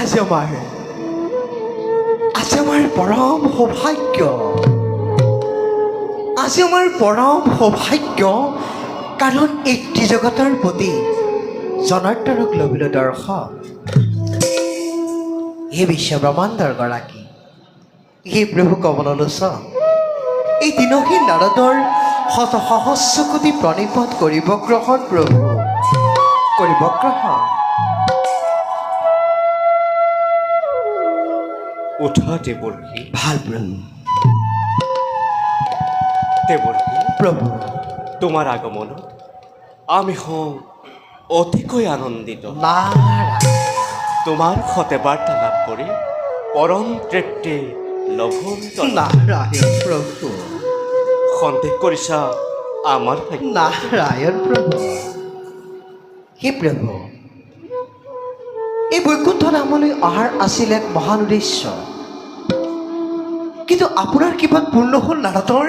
আজ আমার আজ আমার পরম সৌভাগ্য। আজি আমাৰ পৰম সৌভাগ্য। কাৰণ এই ত্ৰিজগতৰ প্ৰতি জনাৰ্দনক লভিলো দৰ্শক। হে বিশ্ব ব্ৰহ্মাণ্ডৰ গৰাকী। হে প্ৰভু কমললোচন এই দিনহীন নাৰদৰ শত সহস্ৰ কোটি প্ৰণিপদ কৰিব গ্ৰহণ প্ৰভু। গ্ৰহণ উঠা দেৱৰ্ষী ভালো প্ৰভু দেৱৰ্ষী প্ৰভু তোমাৰ আগমনত আমি হওঁ অতিকৈ আনন্দিত। তোমাৰ সতে বাৰ্তা লাভ কৰি পৰম তৃপ্তি লভন্ত নাৰায়ণ প্ৰভু সন্দেহ আমাৰ ভাগ্য। নারায়ণ প্রভু। হে প্ৰভু এই বৈকুণ্ঠ নামলৈ অহাৰ আছিল এক মহান উদ্দেশ্য। কিন্তু আপোনাৰ কিমান পূৰ্ণ হ'ল নাৰদৰ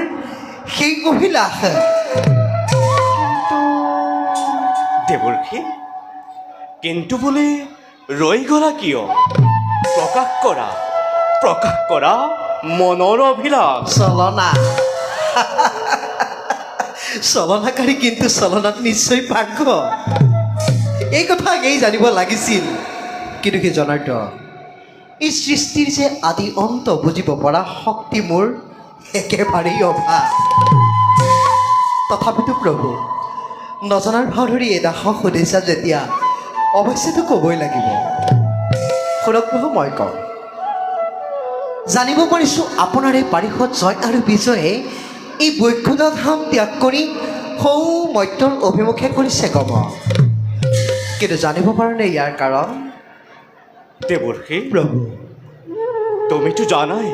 সেই অভিলাষ দেৱৰ্ষী কিন্তু বোলে ৰৈ গ'লা কিয়? প্ৰকাশ কৰা প্ৰকাশ কৰা মনৰ অভিলাষ। চলনা। চলনাকাৰী কিন্তু চলনাত নিশ্চয় পাৰ্ঘ এই কথা আগেই জানিব লাগিছিল। কিন্তু সেই জনাৰ্দ এই সৃষ্টিৰ যে আদি অন্ত বুজিব পৰা শক্তি মোৰ একেবাৰেই অভাৱ। তথাপিতো প্ৰভু, নজনাৰ ভাও ধৰি এই সুধিছা যেতিয়া অৱশ্যেতো ক'বই লাগিব। শুনক প্ৰভু মই কওঁ। জানিব পাৰিছোঁ আপোনাৰ এই পাৰিষদ জয় আৰু বিজয়ে এই বৈকুণ্ঠ ধাম ত্যাগ কৰি সৌ মত্যৰ অভিমুখে কৰিছে গম। কিন্তু জানিব পৰা নাই ইয়াৰ কাৰণ দেবর্ষী প্ৰভু তুমি তো জানাই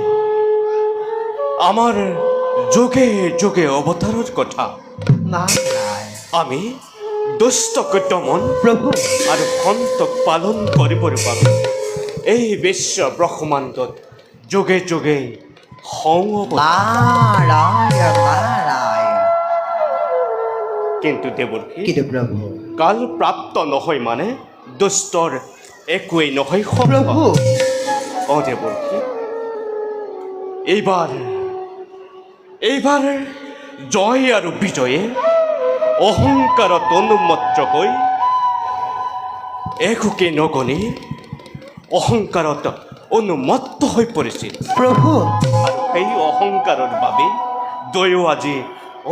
আমার যোগে যোগে অবতারের কথা। আমি দুষ্টক দমন প্ৰভু আৰু সন্তক পালন কৰিবৰ বাবে এই বিশ্ব ব্ৰহ্মাণ্ডত যোগে যোগে নাৰায়ণ কিন্তু কিন্তু প্ৰভু কাল প্ৰাপ্ত নহয় মানে দুষ্টৰ একোৱেই নহয় প্ৰভু। অ দেৱৰ্ষী এইবাৰ এইবাৰ জয় আৰু বিজয়ে অহংকাৰত অনুমত্ত হৈ একোকে নগণি অহংকাৰত অনুমত্ত হৈ পৰিছিল। প্ৰভু। আৰু সেই অহংকাৰৰ বাবে দয়ো আজি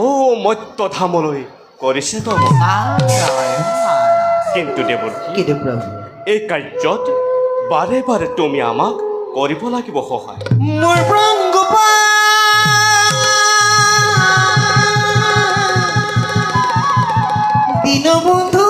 অ মত্যধামলৈ কৰিছে নাৰায়ণ কিন্তু এই কাৰ্যত বাৰে বাৰে তুমি আমাক কৰিব লাগিব সহায়। মোৰ প্ৰাণ গোপাল দীনবন্ধু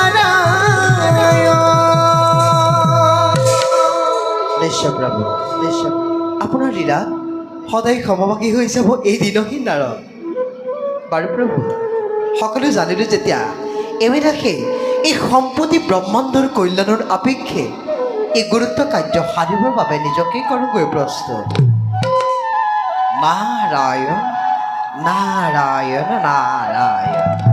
নাৰায়ণ নিশ্চয় প্ৰভু নিশ্চয় আপোনাৰ লীলাত সদায় সমভাগী হৈ যাব এই দিনহীন নাৰদ। বাৰু প্ৰভু, সকলো জানিলোঁ যেতিয়া এওঁলাকে এই সম্পত্তি ব্ৰহ্মাণ্ডৰ কল্যাণৰ আপেক্ষে, এই গুৰুত্ব কাৰ্য সাধিবৰ বাবে নিজকে কৰোগৈ প্ৰস্তুত। নাৰায়ণ নাৰায়ণ নাৰায়ণ।